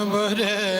I but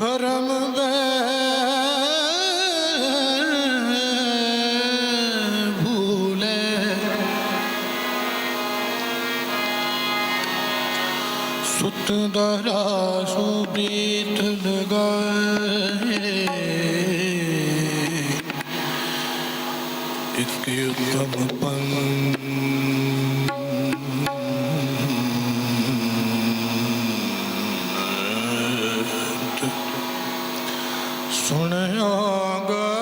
ਭਰਮ ਦੇ ਭੂਲੇ ਸੁਤ ਦਰਾ ਸੁਪ੍ਰੀਤ ਲਗਾਏ। ਇਤਿ ਉਤਮ ਪੰਨ ਸੁਣਿਆ ਗਾ।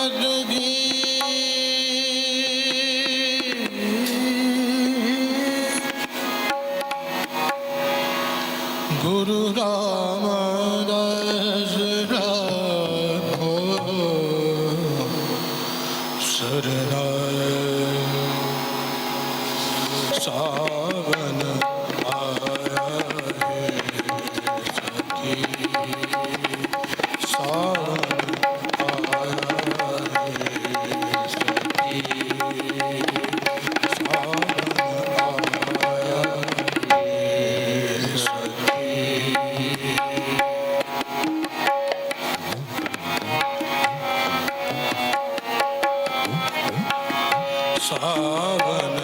God knows. सावन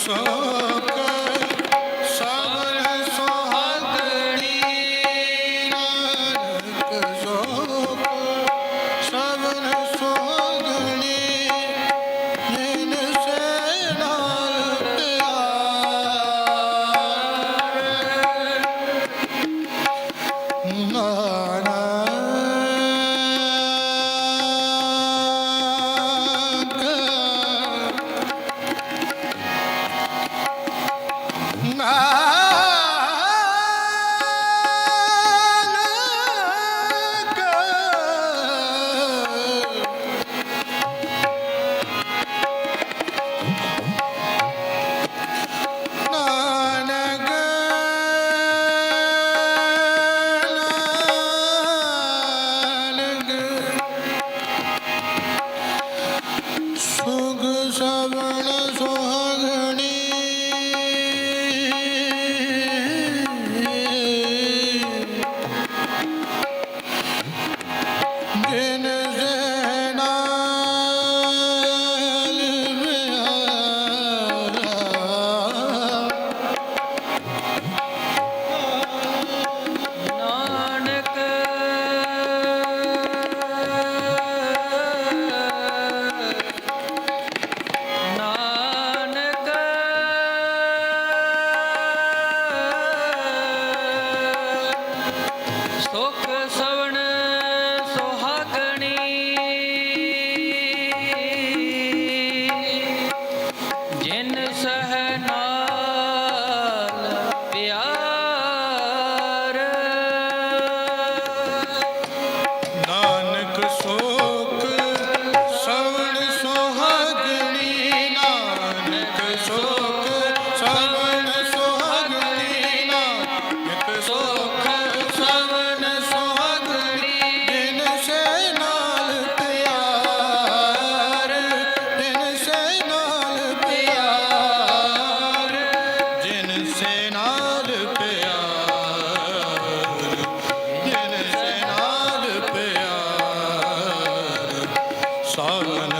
So. ಸಾನನ